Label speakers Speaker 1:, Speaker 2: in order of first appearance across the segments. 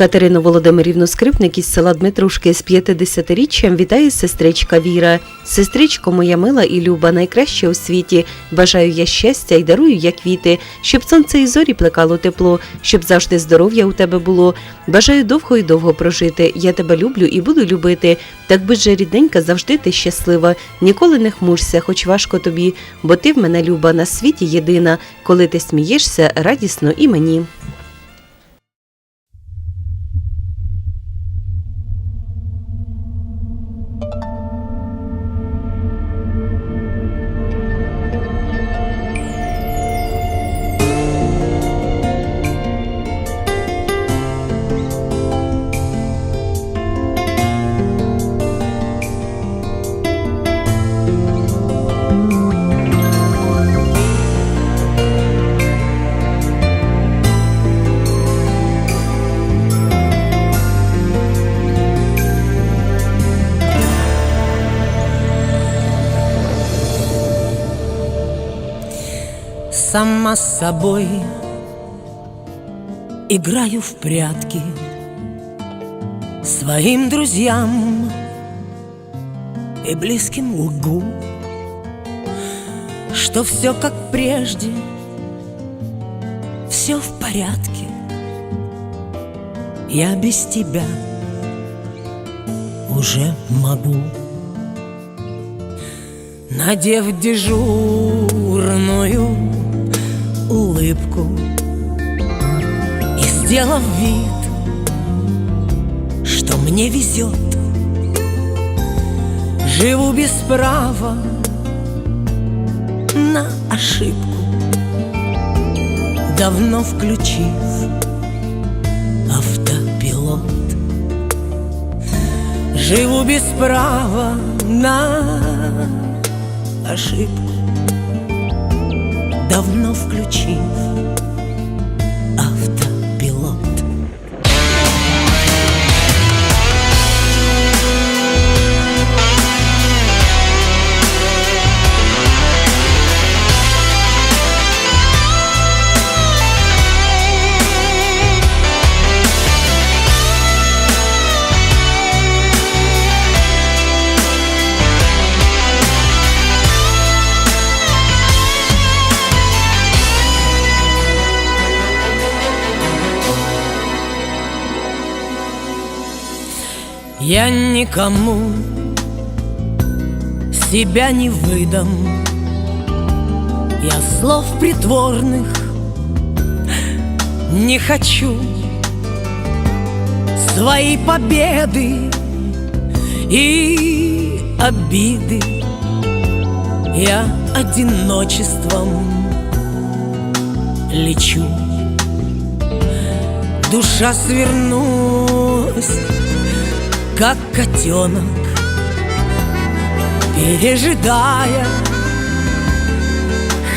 Speaker 1: Катерину Володимирівну Скрипник із села Дмитрушки з 50-річчям вітає сестричка Віра. Сестричко моя мила і люба, найкраще у світі. Бажаю я щастя і дарую я квіти, щоб сонце і зорі плекало тепло, щоб завжди здоров'я у тебе було. Бажаю довго і довго прожити. Я тебе люблю і буду любити. Так будь же рідненька, завжди ти щаслива. Ніколи не хмурся, хоч важко тобі, бо ти в мене люба на світі єдина. Коли ти смієшся, радісно і мені.
Speaker 2: Сама с собой. Играю в прятки Своим друзьям и близким лгу Что все как прежде, все в порядке. Я без тебя уже могу. Надев дежурную улыбку И сделав вид, что мне везет. Живу без права на ошибку Давно включив автопилот. Живу без права на ошибку Давно включив автопилот Я никому себя не выдам. Я слов притворных не хочу. Свои победы и обиды Я одиночеством лечу. Душа свернулась как котенок, пережидая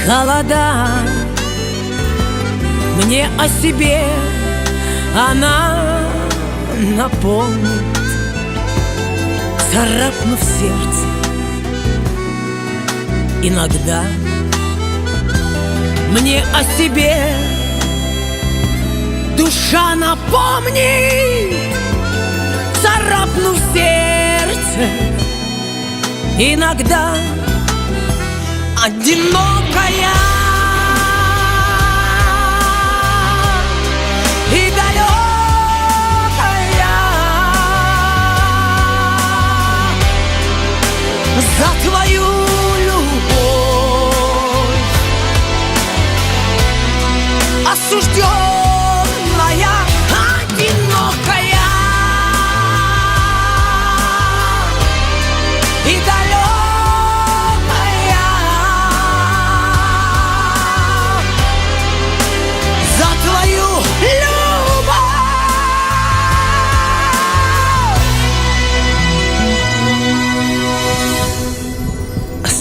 Speaker 2: холода. Мне о себе она напомнит, царапнув сердце. Иногда мне о себе душа напомнит царапнув сердце. Иногда одинокая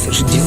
Speaker 2: слышать